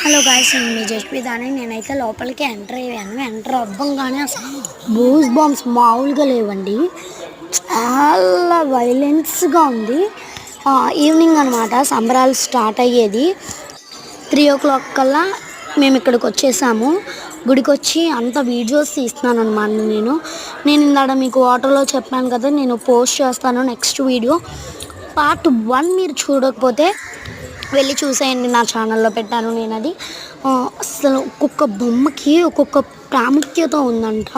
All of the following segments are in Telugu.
హలో గాయస్ నేను మీ జస్పీ దాని నేనైతే లోపలికి ఎంటర్ అయ్యాను. ఎంటర్ అవ్వంగానే అసలు బూస్ బాంబ్స్ మామూలుగా లేవండి. చాలా వైలెన్స్గా ఉంది. ఈవినింగ్ అనమాట సంబరాలు స్టార్ట్ అయ్యేది. త్రీ ఓ క్లాక్ కల్లా మేము ఇక్కడికి వచ్చేసాము. గుడికి వచ్చి అంత వీడియోస్ తీస్తున్నాను అనమాట నేను. నేను ఇందాడ మీకు ఆటోలో చెప్పాను కదా నేను పోస్ట్ చేస్తాను నెక్స్ట్ వీడియో పార్ట్ వన్ మీరు చూడకపోతే వెళ్ళి చూసేయండి నా ఛానల్లో పెట్టాను నేను అది అసలు ఒక్కొక్క బొమ్మకి ఒక్కొక్క ప్రాముఖ్యత ఉందంట.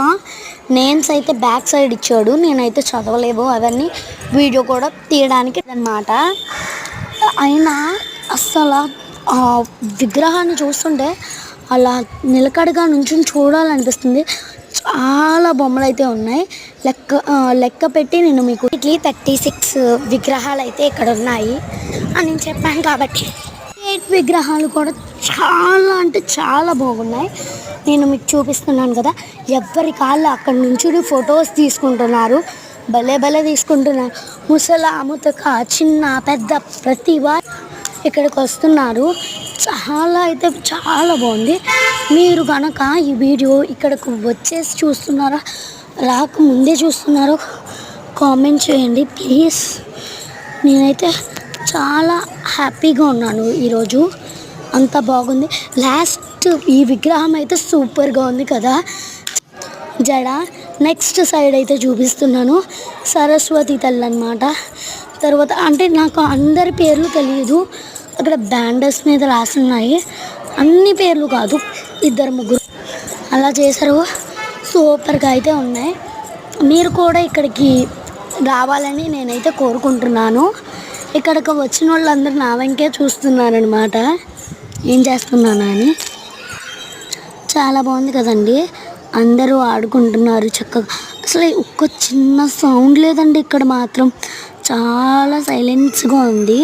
నేమ్స్ అయితే బ్యాక్ సైడ్ ఇచ్చాడు నేనైతే చదవలేవు అవన్నీ వీడియో కూడా తీయడానికి అనమాట అయినా అస్సలు ఆ విగ్రహాన్ని చూస్తుంటే అలా నిలకడగా నుంచి చూడాలనిపిస్తుంది. చాలా బొమ్మలు అయితే ఉన్నాయి. లెక్క లెక్క పెట్టి నేను మీకు థర్టీ సిక్స్ విగ్రహాలు అయితే ఇక్కడ ఉన్నాయి అని నేను చెప్పాను కాబట్టి. ఎయిట్ విగ్రహాలు కూడా చాలా అంటే చాలా బాగున్నాయి. నేను మీకు చూపిస్తున్నాను కదా ఎవరి కాళ్ళు అక్కడ నుంచి ఫొటోస్ తీసుకుంటున్నారు. భలే భలే తీసుకుంటున్నారు. ముసలా ముతక చిన్న పెద్ద ప్రతి వారు ఇక్కడికి వస్తున్నారు. చాలా అయితే చాలా బాగుంది. మీరు కనుక ఈ వీడియో ఇక్కడికి వచ్చేసి చూస్తున్నారా రాకముందే చూస్తున్నారో కామెంట్ చేయండి ప్లీజ్. నేనైతే చాలా హ్యాపీగా ఉన్నాను ఈరోజు. అంత బాగుంది. లాస్ట్ ఈ విగ్రహం అయితే సూపర్గా ఉంది కదా. జడ నెక్స్ట్ సైడ్ అయితే చూపిస్తున్నాను. సరస్వతి తల్లి అనమాట తర్వాత అంటే నాకు అందరి పేర్లు తెలియదు అక్కడ బ్యాండర్స్ మీద రాసున్నాయి. అన్ని పేర్లు కాదు. ఇద్దరు ముగ్గురు. అలా చేశారు. సూపర్గా అయితే ఉన్నాయి. మీరు కూడా ఇక్కడికి రావాలని నేనైతే కోరుకుంటున్నాను. ఇక్కడికి వచ్చిన వాళ్ళందరూ నా వెంకే చూస్తున్నారనమాట ఏం చేస్తున్నానా అని చాలా బాగుంది కదండి. అందరూ ఆడుకుంటున్నారు చక్కగా. అసలు ఒక్క చిన్న సౌండ్ లేదండి ఇక్కడ మాత్రం. చాలా సైలెన్స్గా ఉంది.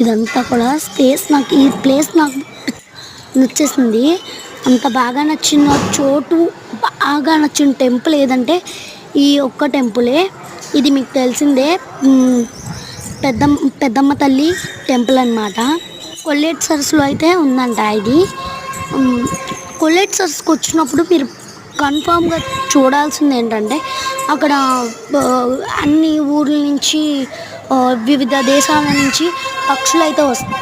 ఇదంతా కూడా స్పేస్ నాకు ఈ ప్లేస్ నాకు నచ్చేసింది. అంత బాగా నచ్చిన చోటు బాగా నచ్చిన టెంపుల్ ఏదంటే ఈ ఒక్క టెంపులే. ఇది మీకు తెలిసిందే పెద్ద పెద్దమ్మ తల్లి టెంపుల్ అనమాట కొల్లేట్ సరస్సులో అయితే ఉందంట ఇది. కొల్లేట్ సరస్సుకు వచ్చినప్పుడు మీరు కన్ఫామ్గా చూడాల్సింది ఏంటంటే అక్కడ అన్ని ఊర్ల నుంచి వివిధ దేశాల నుంచి పక్షులు అయితే వస్తాయి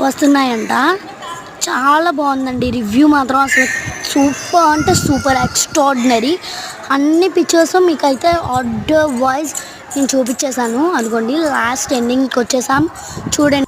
వస్తున్నాయంట. చాలా బాగుందండి రివ్యూ మాత్రం అసలు సూపర్ అంటే సూపర్ ఎక్స్ట్రాడినరీ. అన్ని పిక్చర్స్ మీకైతే ఆర్డర్ వైజ్ నేను చూపించేశాను. అనుకోండి లాస్ట్ ఎండింగ్కి వచ్చేసాం. చూడండి.